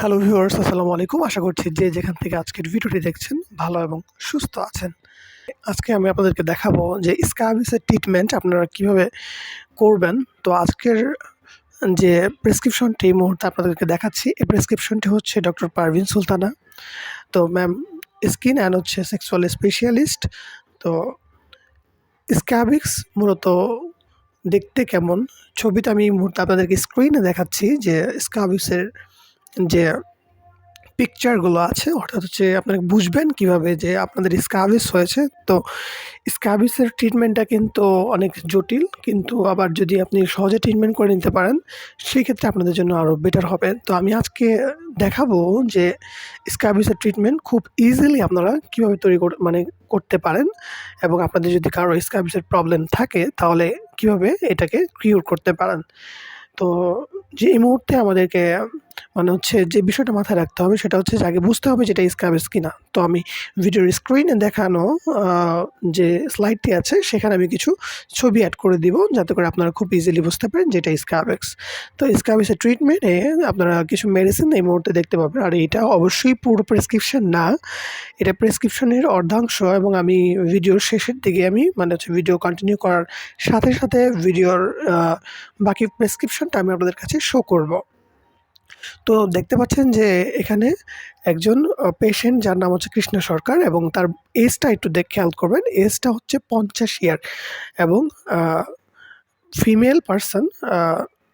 Hello viewers আসসালামু আলাইকুম। আশা করছি যে যেখান থেকে আজকের ভিডিওটি দেখছেন, ভালো এবং সুস্থ আছেন। আজকে আমি আপনাদেরকে দেখাবো যে স্কাবিসের ট্রিটমেন্ট আপনারা কীভাবে করবেন। তো আজকের যে প্রেসক্রিপশনটি এই মুহূর্তে আপনাদেরকে দেখাচ্ছি। এই প্রেসক্রিপশনটি হচ্ছে ডক্টর পারভিন সুলতানা তো ম্যাম স্কিন অ্যান্ড হচ্ছে সেক্সুয়াল স্পেশালিস্ট তো স্ক্যাবিক্স মূলত দেখতে কেমন? ছবিটা আমি এই মুহূর্তে আপনাদেরকে স্ক্রিনে দেখাচ্ছি যে স্কাবিক্সের যে পিকচারগুলো আছে, অর্থাৎ হচ্ছে আপনারা বুঝবেন কীভাবে যে আপনাদের স্কাবিস হয়েছে। তো স্কাবিসের ট্রিটমেন্টটা কিন্তু অনেক জটিল, কিন্তু আবার যদি আপনি সহজে ট্রিটমেন্ট করে নিতে পারেন, সেক্ষেত্রে আপনাদের জন্য আরও বেটার হবে। তো আমি আজকে দেখাবো যে স্কাবিসের ট্রিটমেন্ট খুব ইজিলি আপনারা কীভাবে তৈরি মানে করতে পারেন এবং আপনাদের যদি কারও স্কাবিসের প্রবলেম থাকে, তাহলে কীভাবে এটাকে কিউর করতে পারেন। তো যে এই মুহূর্তে আমাদেরকে মানে হচ্ছে যে বিষয়টা মাথায় রাখতে হবে সেটা হচ্ছে আগে বুঝতে হবে যেটা এটা স্ক্যাবেজ কিনা। তো আমি ভিডিওর স্ক্রিনে দেখানো যে স্লাইডটি আছে, সেখানে আমি কিছু ছবি অ্যাড করে দিব যাতে করে আপনারা খুব ইজিলি বুঝতে পারেন যে এটা স্ক্যাবেক্স তো স্ক্যাবেক্সের ট্রিটমেন্টে আপনারা কিছু মেডিসিন এই মুহূর্তে দেখতে পাবেন। আর এটা অবশ্যই পুরো প্রেসক্রিপশন না, এটা প্রেসক্রিপশনের অর্ধাংশ এবং আমি ভিডিওর শেষের দিকে আমি মানে হচ্ছে ভিডিও কন্টিনিউ করার সাথে সাথে ভিডিওর বাকি প্রেসক্রিপশনটা আমি আপনাদের কাছে শো করব। তো দেখতে পাচ্ছেন যে এখানে একজন পেশেন্ট যার নাম হচ্ছে কৃষ্ণ সরকার এবং তার এজটা একটু দেখ, খেয়াল করবেন। এজটা হচ্ছে পঞ্চাশ ইয়ার এবং ফিমেল পার্সন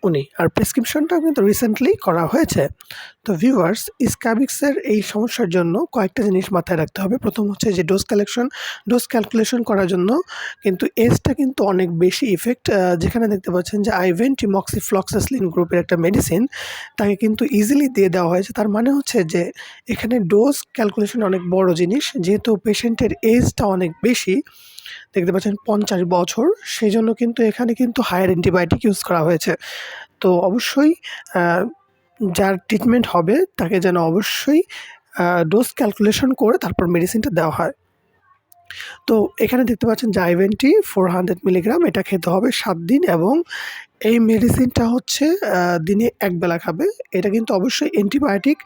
উনি। আর প্রেসক্রিপশনটা কিন্তু রিসেন্টলি করা হয়েছে। তো ভিউয়ার্স স্ক্যাবিক্সের এই সমস্যার জন্য কয়েকটা জিনিস মাথায় রাখতে হবে। প্রথম হচ্ছে যে ডোজ কালেকশন ডোজ ক্যালকুলেশন করার জন্য কিন্তু এজটা কিন্তু অনেক বেশি ইফেক্ট যেখানে দেখতে পাচ্ছেন যে আইভেন্টি মক্সিফ্লক্সাসলিন গ্রুপের একটা মেডিসিন তাকে কিন্তু ইজিলি দিয়ে দেওয়া হয়েছে। তার মানে হচ্ছে যে এখানে ডোজ ক্যালকুলেশন অনেক বড় জিনিস, যেহেতু পেশেন্টের এজটা অনেক বেশি, দেখতে পাচ্ছেন পঞ্চাশ বছর সেই জন্য কিন্তু এখানে কিন্তু হায়ার অ্যান্টিবায়োটিক ইউজ করা হয়েছে। তো অবশ্যই যার ট্রিটমেন্ট হবে, তাকে যেন অবশ্যই ডোজ ক্যালকুলেশন করে তারপর মেডিসিনটা দেওয়া হয়। তো এখানে দেখতে পাচ্ছেন জাইভেনটি ফোর হান্ড্রেড মিলিগ্রাম এটা খেতে হবে সাত দিন এবং এই মেডিসিনটা হচ্ছে দিনে একবেলা খাবে। এটা কিন্তু অবশ্যই অ্যান্টিবায়োটিক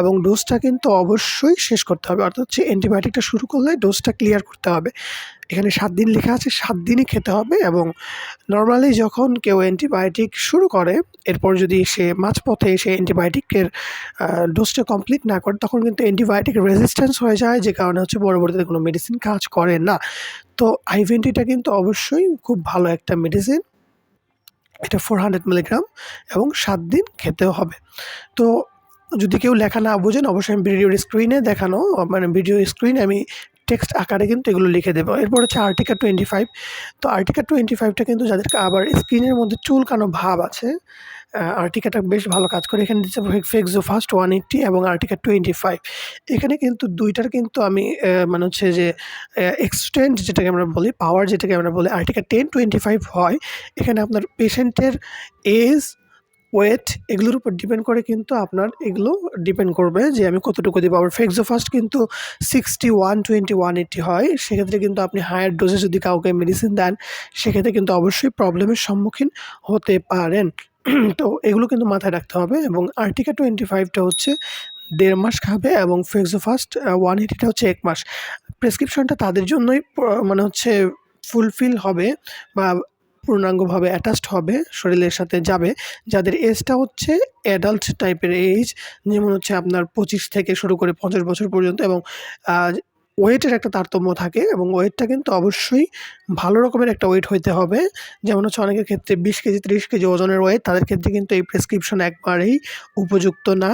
এবং ডোজটা কিন্তু অবশ্যই শেষ করতে হবে। অর্থাৎ হচ্ছে অ্যান্টিবায়োটিকটা শুরু করলে ডোজটা ক্লিয়ার করতে হবে। এখানে সাত দিন লেখা আছে, সাত দিনই খেতে হবে এবং নর্মালি যখন কেউ অ্যান্টিবায়োটিক শুরু করে, এরপর যদি সে মাঝপথে সে অ্যান্টিবায়োটিকের ডোজটা কমপ্লিট না করে, তখন কিন্তু অ্যান্টিবায়োটিক রেজিস্ট্যান্স হয়ে যায়, যে কারণে হচ্ছে পরবর্তীতে কোনো মেডিসিন কাজ করে না। তো আইভেন্টিটা কিন্তু অবশ্যই খুব ভালো একটা মেডিসিন এটা ফোর হান্ড্রেড মিলিগ্রাম এবং সাত দিন খেতেও হবে। তো যদি কেউ লেখা না বোঝেন, অবশ্যই আমি ভিডিওর স্ক্রিনে দেখানো মানে ভিডিও স্ক্রিনে আমি টেক্সট আকারে কিন্তু এগুলো লিখে দেবো। এরপর হচ্ছে আর্টিকা টোয়েন্টি ফাইভ তো আর্টিকা টোয়েন্টি ফাইভটা কিন্তু যাদেরকে আবার স্ক্রিনের মধ্যে চুলকানো ভাব আছে আর্টিকাটা বেশ ভালো কাজ করে। এখানে দিচ্ছে ফেক্সো ফার্স্ট ওয়ান এইট্টি এবং আর্টিকা টোয়েন্টি ফাইভ। এখানে কিন্তু দুইটার কিন্তু আমি মানে হচ্ছে যে এক্সটেন্ড যেটাকে আমরা বলি, পাওয়ার যেটাকে আমরা বলি, আর্টিকা টেন টোয়েন্টি ফাইভ হয়। এখানে আপনার পেশেন্টের এজ, ওয়েট এগুলোর উপর ডিপেন্ড করে কিন্তু আপনার এগুলো ডিপেন্ড করবে যে আমি কতটুকু দিব। আবার ফেক্সো ফার্স্ট কিন্তু sixty one twenty one eighty হয়। সেক্ষেত্রে কিন্তু আপনি হায়ার ডোজে যদি কাউকে মেডিসিন দেন, সেক্ষেত্রে কিন্তু অবশ্যই প্রবলেমের সম্মুখীন হতে পারেন। তো এগুলো কিন্তু মাথায় রাখতে হবে এবং আর্টিকা টোয়েন্টি ফাইভটা হচ্ছে দেড় মাস খাবে এবং ফেক্সো ফাস্ট ওয়ান এইটিটা হচ্ছে এক মাস। প্রেসক্রিপশনটা তাদের জন্যই মানে হচ্ছে ফুলফিল হবে বা পূর্ণাঙ্গভাবে অ্যাটাচড হবে, শরীরের সাথে যাবে। যাদের এজটা হচ্ছে অ্যাডাল্ট টাইপের এজ, যেমন হচ্ছে আপনার পঁচিশ থেকে শুরু করে পঞ্চাশ বছর পর্যন্ত এবং ওয়েটের একটা তারতম্য থাকে এবং ওয়েটটা কিন্তু অবশ্যই ভালো রকমের একটা ওয়েট হইতে হবে। যেমন হচ্ছে অনেকের ক্ষেত্রে বিশ কেজি, ত্রিশ কেজি ওজনের ওয়েট, তাদের ক্ষেত্রে কিন্তু এই প্রেসক্রিপশন একবারেই উপযুক্ত না।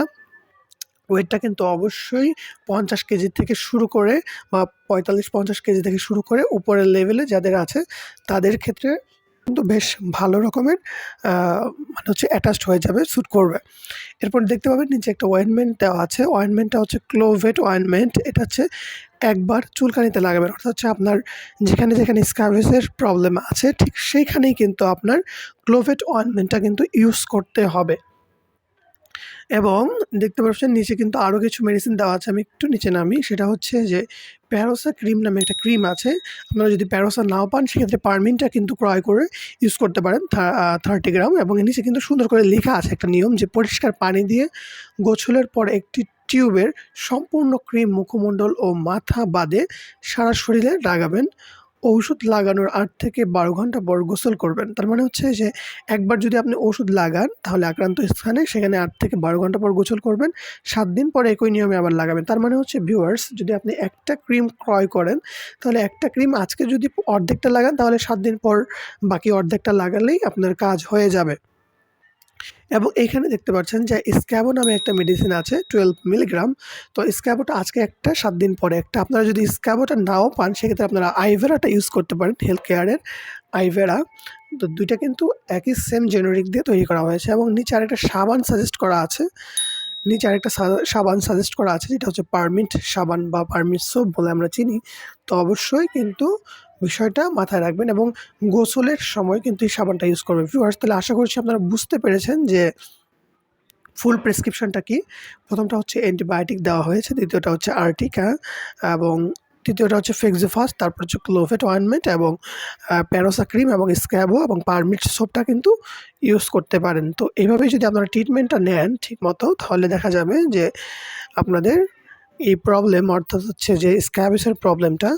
ওয়েটটা কিন্তু অবশ্যই পঞ্চাশ কেজি থেকে শুরু করে বা পঁয়তাল্লিশ, পঞ্চাশ কেজি থেকে শুরু করে উপরের লেভেলে যাদের আছে, তাদের ক্ষেত্রে কিন্তু বেশ ভালো রকমের মানে হচ্ছে অ্যাটাচড হয়ে যাবে স্যুট করবে। এরপর দেখতে পাবেন নিচে একটা অয়েনমেন্ট দেওয়া আছে। অয়েনমেন্টটা হচ্ছে ক্লোভেট অয়েনমেন্ট এটা হচ্ছে একবার চুলকানিতে লাগাবেন। অর্থাৎ হচ্ছে আপনার যেখানে যেখানে স্কাভেসের প্রবলেম আছে, ঠিক সেইখানেই কিন্তু আপনার ক্লোভেট অয়েনমেন্টটা কিন্তু ইউজ করতে হবে। এবং দেখতে পাচ্ছেন, নিচে কিন্তু আরও কিছু মেডিসিন দেওয়া আছে, আমি একটু নিচে নামি, সেটা হচ্ছে যে প্যারোসা ক্রিম নামে একটা ক্রিম আছে, আপনারা যদি প্যারোসা নাও পান, সেক্ষেত্রে পারমিনটা কিন্তু ক্রয় করে ইউজ করতে পারেন থার্টি গ্রাম এবং নিচে কিন্তু সুন্দর করে লেখা আছে একটা নিয়ম যে পরিষ্কার পানি দিয়ে গোছলের পর একটি টিউবের সম্পূর্ণ ক্রিম মুখমণ্ডল ও মাথা বাদে সারা শরীরে লাগাবেন। ঔষধ লাগানোর আট থেকে বারো ঘণ্টা পর গোসল করবেন। তার মানে হচ্ছে যে, একবার যদি আপনি ওষুধ লাগান, তাহলে আক্রান্ত স্থানে সেখানে আট থেকে বারো ঘণ্টা পর গোসল করবেন, সাত দিন পরে একই নিয়মে আবার লাগাবেন। তার মানে হচ্ছে ভিউয়ার্স যদি আপনি একটা ক্রিম ক্রয় করেন, তাহলে একটা ক্রিম আজকে যদি অর্ধেকটা লাগান, তাহলে সাত দিন পর বাকি অর্ধেকটা লাগালেই আপনার কাজ হয়ে যাবে। এবং এখানে দেখতে পাচ্ছেন যে স্ক্যাবো নামে একটা মেডিসিন আছে টুয়েলভ মিলিগ্রাম তো স্ক্যাবোটা আজকে একটা, সাত দিন পরে একটা। আপনারা যদি স্ক্যাবোটা নাও পান, সেক্ষেত্রে আপনারা আইভেরাটা ইউজ করতে পারেন হেলথ কেয়ারের আইভেরা। তো দুইটা কিন্তু একই সেম জেনারিক দিয়ে তৈরি করা হয়েছে এবং নিচে আর একটা সাবান সাজেস্ট করা আছে। নিচে আরেকটা সাবান সাজেস্ট করা আছে, যেটা হচ্ছে পারমিট সাবান বা পারমিট সোপ বলে আমরা চিনি। তো অবশ্যই কিন্তু বিষয়টা মাথায় রাখবেন এবং গোসলের সময় কিন্তু এই সাবানটা ইউজ করবেন। ভিউয়ার্স তাহলে আশা করছি আপনারা বুঝতে পেরেছেন যে ফুল প্রেসক্রিপশনটা কি। প্রথমটা হচ্ছে অ্যান্টিবায়োটিক দেওয়া হয়েছে, দ্বিতীয়টা হচ্ছে আর্টিকা এবং তৃতীয়টা হচ্ছে ফেক্সোফাস তারপর হচ্ছে ক্লোভেট অয়েনমেন্ট এবং প্যারোসা ক্রিম এবং স্ক্যাবো এবং পারমিট সোপটা কিন্তু ইউজ করতে পারেন। তো এইভাবেই যদি আপনারা ট্রিটমেন্টটা নেন ঠিক মতো তাহলে দেখা যাবে যে আপনাদের এই প্রবলেম অর্থাৎ হচ্ছে যে স্ক্যাবিসের প্রবলেমটা